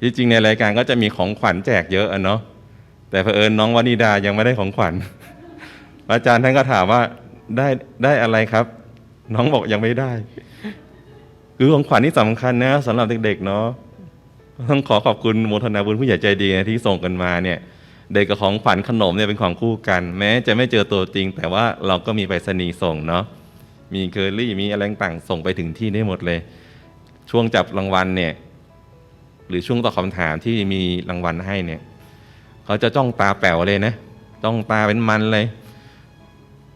ที่จริงในรายการก็จะมีของขวัญแจกเยอะอะเนาะแต่เผอิญน้องวนิดายังไม่ได้ของขวัญอาจารย์ท่านก็ถามว่าได้ได้อะไรครับ น้องบอกยังไม่ได้ คือของขวัญที่สำคัญนะสำหรับเด็กๆเนาะต้องขอขอบคุณโมทนาบุญผู้ใหญ่ใจดีนะที่ส่งกันมาเนี่ย เด็กกับของขวัญขนมเนี่ยเป็นของคู่กัน แม้จะไม่เจอตัวจริง แต่ว่าเราก็มีไปรษณีย์ส่งเนาะมีเคอรี่มีอะไรต่างส่งไปถึงที่ได้หมดเลย ช่วงจับรางวัลเนี่ย หรือช่วงตอบคำถามที่มีรางวัลให้เนี่ยเขาจะจ้องตาแป๋วเลยนะจ้องตาเป็นมันเลย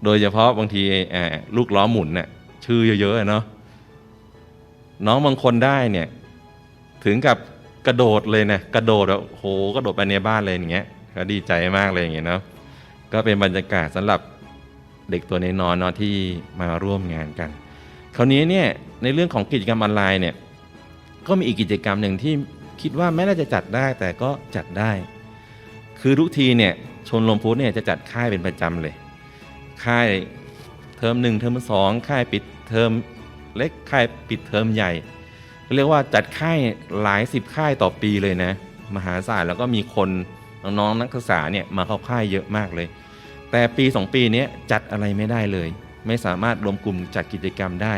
โดยเฉพาะบางทีลูกล้อหมุนเนี่ยชื่อเยอะๆเนาะน้องบางคนได้เนี่ยถึงกับกระโดดเลยนะกระโดดแบบโหกระโดดไปในบ้านเลยอย่างเงี้ยก็ดีใจมากเลยอย่างเงี้ยเนาะก็เป็นบรรยากาศสำหรับเด็กตัวน้อยๆเนาะที่มาร่วมงานกัน คราวนี้เนี่ยในเรื่องของกิจกรรมออนไลน์เนี่ยก็มีอีกกิจกรรมหนึ่งที่ คิดว่าไม่น่าจะจัดได้แต่ก็จัดได้ คือทุกทีเนี่ยชนลมพุทธเนี่ยจะจัดค่ายเป็นประจำเลย ค่ายเทอมหนึ่งเทอมสองค่ายปิดเทอมเล็กค่ายปิดเทอมใหญ่เรียกว่าจัดค่ายหลายสิบค่ายต่อปีเลยนะ มหาศาลแล้วก็มีคนน้องๆนักศึกษาเนี่ยมาเข้าค่ายเยอะมากเลย แต่ปีสองปีนี้จัดอะไรไม่ได้เลย ไม่สามารถรวมกลุ่มจัดกิจกรรมได้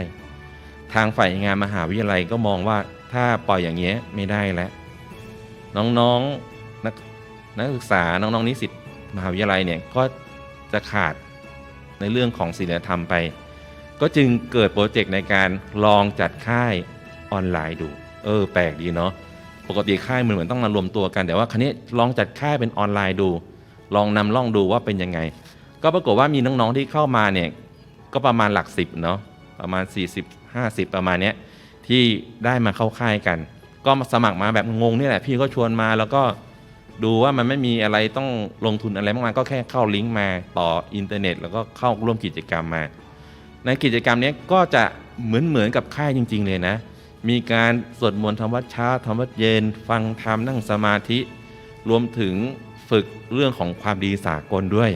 ทางฝ่ายงานมหาวิทยาลัยก็มองว่า ถ้าปล่อยอย่างเงี้ยไม่ได้แล้ว น้องๆนักนักศึกษาน้องๆนิสิตมหาวิทยาลัยเนี่ยก็จะขาดในเรื่องของศีลธรรมไป ก็จึงเกิดโปรเจกต์ในการลองจัดค่ายออนไลน์ดู เออ แปลกดีเนาะปกติค่ายมันเหมือนต้องมารวมตัวกัน แต่ว่าครั้นี้ลองจัดค่ายเป็นออนไลน์ดู ลองนำล่องดูว่าเป็นยังไง ก็ปรากฏว่ามีน้องๆที่เข้ามาเนี่ยก็ประมาณหลักสิบเนาะประมาณ 40 50 ประมาณเนี้ย ที่ได้มาเข้าค่ายกัน ก็มาสมัครมาแบบงงนี่แหละ พี่ก็ชวนมาแล้วก็ดูว่ามันไม่มีอะไรต้องลงทุนอะไรมากมายก็แค่เข้าลิงก์มาต่ออินเทอร์เน็ต แล้วก็เข้าร่วมกิจกรรมมา ในกิจกรรมนี้ก็จะเหมือนเหมือนกับค่ายจริง ๆ เลยนะ มีการสวดมนต์ทำวัดเช้าทำวัดเย็น ฟังธรรมนั่งสมาธิ รวมถึงฝึกเรื่องของความดีสากลด้วย